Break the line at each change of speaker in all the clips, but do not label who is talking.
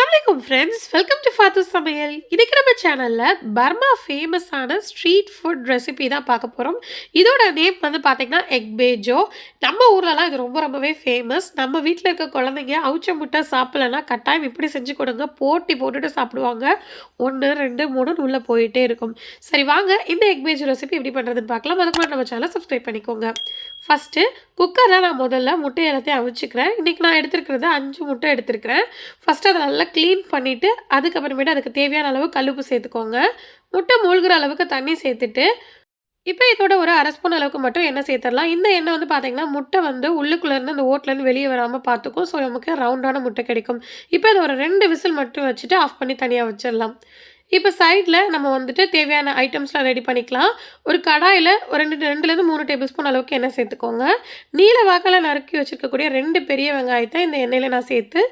Friends welcome to ஃபாத்து சமையல் இன்றைக்கி நம்ம சேனலில் பர்மா ஃபேமஸான ஸ்ட்ரீட் ஃபுட் ரெசிபி தான் பார்க்க போகிறோம் இதோட நேம் வந்து பார்த்திங்கன்னா எக் பேஜோ நம்ம ஊர்லலாம் இது ரொம்ப ரொம்பவே ஃபேமஸ் நம்ம வீட்டில் இருக்க குழந்தைங்க அவுச்ச முட்டை சாப்பிட்லன்னா கட்டாயம் இப்படி செஞ்சு கொடுங்க. போட்டி போட்டுட்டு சாப்பிடுவாங்க. ஒன்று ரெண்டு மூணுன்னு உள்ளே போயிட்டே இருக்கும். சரி வாங்க இந்த எக் பேஜ் ரெசிபி எப்படி பண்ணுறதுன்னு பார்க்கலாம். அதுக்கு நம்ம சேனலை சப்ஸ்கிரைப் பண்ணிக்கோங்க. ஃபஸ்ட்டு குக்கரில் நான் முதல்ல முட்டை எல்லாத்தையும் அவிச்சிக்கிறேன். இன்றைக்கி நான் எடுத்துருக்கிறது அஞ்சு முட்டை எடுத்துருக்கிறேன். ஃபஸ்ட்டு அதை நல்லா க்ளீன் பண்ணிவிட்டு அதுக்கப்புறமேட்டு அதுக்கு தேவையான அளவு கல்லுப்பு சேர்த்துக்கோங்க. முட்டை மூழ்கிற அளவுக்கு தண்ணி சேர்த்துட்டு இப்போ இதோட ஒரு அரை ஸ்பூன் அளவுக்கு மட்டும் எண்ணெய் சேர்த்துடலாம். இந்த எண்ணெய் வந்து பார்த்தீங்கன்னா முட்டை வந்து உள்ளுக்குள்ளேருந்து அந்த ஓட்லேருந்து வெளியே வராமல் பார்த்துக்கும். ஸோ நமக்கு ரவுண்டான முட்டை கிடைக்கும். இப்போ இதை ஒரு ரெண்டு விசில் மட்டும் வச்சுட்டு ஆஃப் பண்ணி தனியாக வச்சிடலாம். இப்போ சைடில் நம்ம வந்துட்டு தேவையான ஐட்டம்ஸ்லாம் ரெடி பண்ணிக்கலாம். ஒரு கடாயில் ஒரு ரெண்டு ரெண்டுலேருந்து மூணு டேபிள் ஸ்பூன் அளவுக்கு எண்ணெய் சேர்த்துக்கோங்க. நீல வாக்கில் நறுக்கி வச்சுருக்கக்கூடிய ரெண்டு பெரிய வெங்காயத்தை இந்த எண்ணெயில் நான் சேர்த்து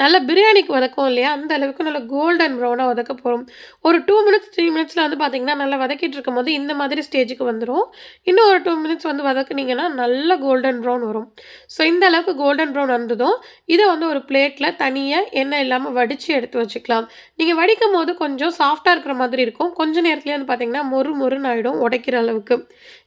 நல்லா பிரியாணிக்கு வதக்கும் இல்லையா? அந்த அளவுக்கு நல்லா கோல்டன் ப்ரௌனாக வதக்க போகிறோம் ஒரு டூ மினிட்ஸ் த்ரீ மினிட்ஸில் வந்து பார்த்திங்கன்னா நல்லா வதக்கிட்டு இருக்கும் போது இந்த மாதிரி ஸ்டேஜுக்கு வந்துடும் இன்னும் ஒரு டூ மினிட்ஸ் வந்து வதக்குனீங்கன்னா நல்ல கோல்டன் ப்ரௌன் வரும். ஸோ இந்த அளவுக்கு கோல்டன் ப்ரௌன் வந்ததும் இதை வந்து ஒரு பிளேட்டில் தனியாக எண்ணெய் இல்லாமல் வடித்து எடுத்து வச்சுக்கலாம். நீங்கள் வடிக்கும் போது கொஞ்சம் சாஃப்டாக இருக்கிற மாதிரி இருக்கும். கொஞ்சம் நேரத்துலேயே வந்து பார்த்திங்கன்னா மொறு மொறுன்னு ஆகிடும் உடைக்கிற அளவுக்கு.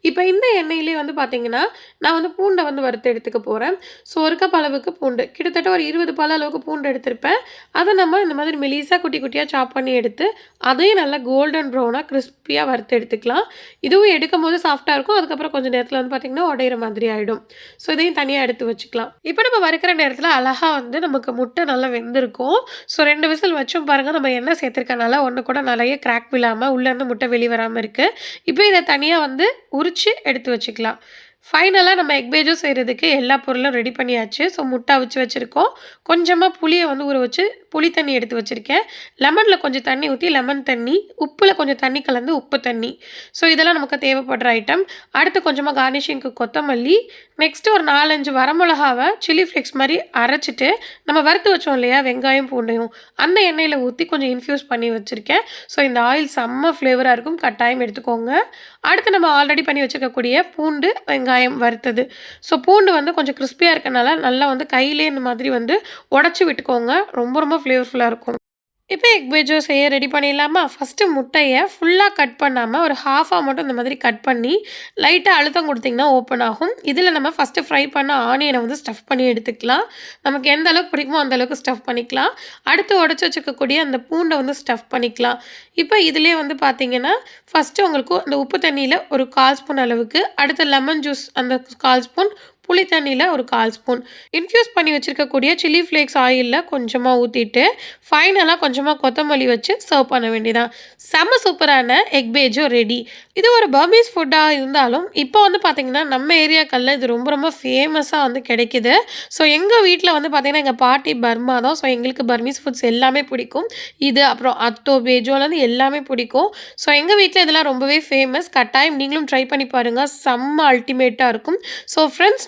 இப்போ இந்த எண்ணெயிலே வந்து பார்த்திங்கன்னா நான் வந்து பூண்டை வந்து வறுத்து எடுத்துக்க போகிறேன் ஸோ ஒரு கப் அளவுக்கு பூண்டு. கிட்டத்தட்ட ஒரு இருபது பல அளவுக்கு பூண்டு எடுத்திருப்பேன். அதை நம்ம இந்த மாதிரி மெலிசாக குட்டி குட்டியாக சாப் பண்ணி எடுத்து அதையும் நல்லா கோல்டன் ப்ரௌனாக கிறிஸ்பியாக வறுத்து எடுத்துக்கலாம். இதுவும் எடுக்கும் போது சாஃப்டாக இருக்கும். அதுக்கப்புறம் கொஞ்சம் நேரத்தில் வந்து பார்த்திங்கன்னா உடையிற மாதிரி ஆகிடும் ஸோ இதையும் தனியாக எடுத்து வச்சுக்கலாம். இப்போ நம்ம வறுக்கிற நேரத்தில் அழகாக வந்து நமக்கு முட்டை நல்லா வெந்திருக்கும். ஸோ ரெண்டு விசில் வச்சும் பாருங்கள் நம்ம என்ன சேர்த்துருக்கனால ஒன்று கூட நிறைய கிராக் விழாமல் உள்ளேருந்து முட்டை வெளிவராமல் இருக்குது இப்போ இதை தனியாக வந்து உரித்து எடுத்து வச்சுக்கலாம். ஃபைனலாக நம்ம எக் பேஜும் செய்கிறதுக்கு எல்லா பொருளும் ரெடி பண்ணியாச்சு. ஸோ முட்டை அவிச்சு வச்சுருக்கோம். கொஞ்சமாக புளியை வந்து ஊற வச்சு புளி தண்ணி எடுத்து வச்சுருக்கேன். லெமனில் கொஞ்சம் தண்ணி ஊற்றி லெமன் தண்ணி உப்பில் கொஞ்சம் தண்ணி கலந்து உப்பு தண்ணி. ஸோ இதெல்லாம் நமக்கு தேவைப்படுற ஐட்டம் அடுத்து கொஞ்சமாக கார்னிஷிங்க்கு கொத்தமல்லி. நெக்ஸ்ட்டு ஒரு நாலஞ்சு வரமிளகாவை சில்லி ஃப்ளேக்ஸ் மாதிரி அரைச்சிட்டு நம்ம வறுத்து வச்சோம் இல்லையா வெங்காயம் பூண்டையும். அந்த எண்ணெயில் ஊற்றி கொஞ்சம் இன்ஃப்யூஸ் பண்ணி வச்சுருக்கேன். ஸோ இந்த ஆயில் செம்ம ஃப்ளேவராக இருக்கும். கட்டாயம் எடுத்துக்கோங்க. அடுத்து நம்ம ஆல்ரெடி பண்ணி வச்சுருக்கக்கூடிய பூண்டு வெங்காயம் வறுத்தது. ஸோ பூண்டு வந்து கொஞ்சம் கிறிஸ்பியாக இருக்கனால நல்லா வந்து கையிலே இந்த மாதிரி வந்து உடச்சி விட்டுக்கோங்க. ரொம்ப ரொம்ப ஃப்ளேவர்ஃபுல்லாக இருக்கும். இப்போ எக் வெஜ்ஜோ செய்ய ரெடி பண்ணிடலாமா? ஃபஸ்ட்டு முட்டையை ஃபுல்லாக கட் பண்ணாமல் ஒரு ஹாஃபாக மட்டும் இந்த மாதிரி கட் பண்ணி லைட்டாக அழுத்தம் கொடுத்திங்கன்னா ஓப்பன் ஆகும். இதில் நம்ம ஃபஸ்ட்டு ஃப்ரை பண்ண ஆனியனை வந்து ஸ்டஃப் பண்ணி எடுத்துக்கலாம். நமக்கு எந்த அளவுக்கு பிடிக்குமோ அந்த அளவுக்கு ஸ்டஃப் பண்ணிக்கலாம். அடுத்து உடச்சி வச்சுக்கக்கூடிய அந்த பூண்டை வந்து ஸ்டஃப் பண்ணிக்கலாம். இப்போ இதிலே வந்து பார்த்தீங்கன்னா ஃபஸ்ட்டு உங்களுக்கு அந்த உப்பு தண்ணியில் ஒரு கால் ஸ்பூன் அளவுக்கு அடுத்து லெமன் ஜூஸ் அந்த கால் ஸ்பூன் புளி தண்ணியில் ஒரு கால் ஸ்பூன். இன்ஃப்யூஸ் பண்ணி வச்சுருக்கக்கூடிய சில்லி ஃப்ளேக்ஸ் ஆயிலில் கொஞ்சமாக ஊற்றிட்டு ஃபைனலாக கொஞ்சமாக கொத்தமல்லி வச்சு சர்வ் பண்ண வேண்டியதான் செம்ம சூப்பரான எக் பேஜோ ரெடி இது ஒரு பர்மீஸ் ஃபுட்டாக இருந்தாலும் இப்போ வந்து பார்த்திங்கன்னா நம்ம ஏரியாக்களில் இது ரொம்ப ரொம்ப ஃபேமஸாக வந்து கிடைக்கிது. ஸோ எங்கள் வீட்டில் வந்து பார்த்திங்கன்னா எங்கள் பாட்டி பர்மா தான். ஸோ எங்களுக்கு பர்மீஸ் ஃபுட்ஸ் எல்லாமே பிடிக்கும். இது அப்புறம் அத்தோ பேஜோலேருந்து எல்லாமே பிடிக்கும். ஸோ எங்கள் வீட்டில் இதெல்லாம் ரொம்பவே ஃபேமஸ் கட்டாயம் நீங்களும் ட்ரை பண்ணி பாருங்கள் செம்ம அல்டிமேட்டாக இருக்கும். So friends